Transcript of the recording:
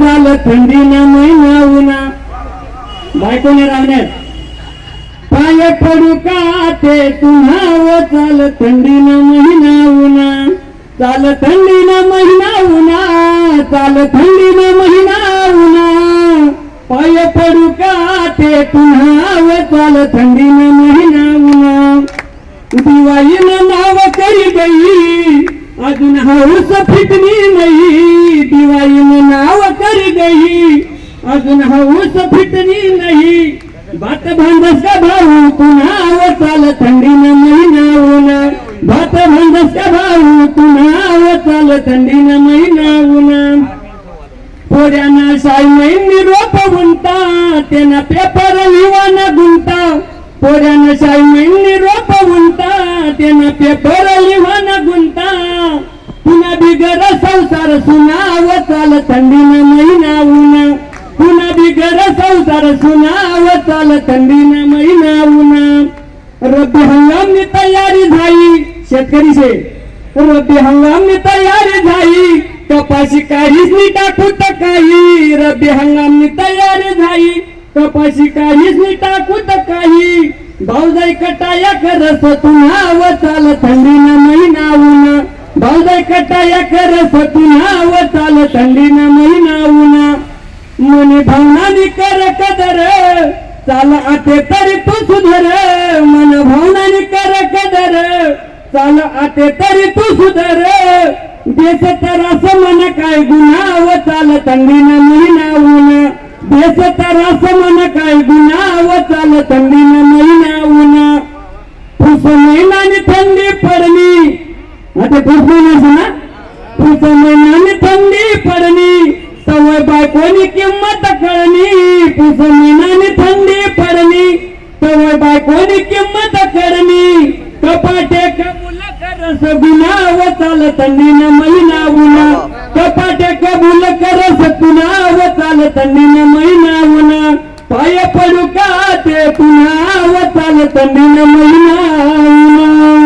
झालं थंडीना महिना उन्हा बायकोने राहण्यात पाय पडू का ते तुझा व चाल थंडीना महिना उन्हा चाल थंडीना महिना उन्हा चाल थंडीना महिना उन्हा पाय पडू का ते तुझा व चाल थंडीना महिना उन्हा दिवाळीनं नाव करी गई अजून हौस फिटली नाही. दिवाळीनं अजून हौस फिटली नाही. भात भांडस का भाऊ? पुन्हा चाल थंडीनं महिना उन्हा? भात भांडस का भाऊ? पुन्हा चाल थंडीनं महिना उन्हा? पोऱ्यानं शाईमेंनी निरोप गुंता त्यांना पेपर लिवान गुंता. पोऱ्यानं शाईमेंनी निरोप गुंता त्यांना पेपर लिवान गुंता. पुन्हा बिगर संसार सुनाव चाल थंडीनं महिना उन्हा? पुन्हा बिगर संसार सुनाव चाल थंडीनं महिना उन्हा रब्बी हंगामनी तयारी झाली. शेतकरी शे रब्बी हंगामनी तयारी झाली. कपाशी काहीच नाही टाकू तर काही. रब्बी हंगामनी तयारी झाली. कपाशी काहीच नाही टाकू तर काही. भाऊजाई कटाया करस पुन्हा व चाल थंडीनं महिना उन्हा भाऊजाई कटाया करस पुन्हा व चाल थंडीनं महिना उन्हा मुनी भावनानी कर कदर. चाल आते तरी तू सुधर. मन भावनानी कर कदर. चाल आते तरी तू सुधर. देश तर असं मन काय गुन्हा चाल थंडीनं महिना उन्हा देश तर असं मन काय गुन्हा चाल थंडीनं महिना उन्हा पुस महिन्याने थंडी पडली. आता पुस महिन्याचं ना? पुस महिन्याने थंडी पडली. तवर बायकोनी किंमत कळणी पुसमिनाने थंडी पडली. तवर बायकोनी किंमत करणी कपाटे कबूल करस गुन्हा व चाल थंडीनं महिना उन्हा कपाटे कबूल करस पुन्हा व चाल थंडीनं महिना उन्हा पाय पडू का ते पुन्हा व चाल थंडीनं महिना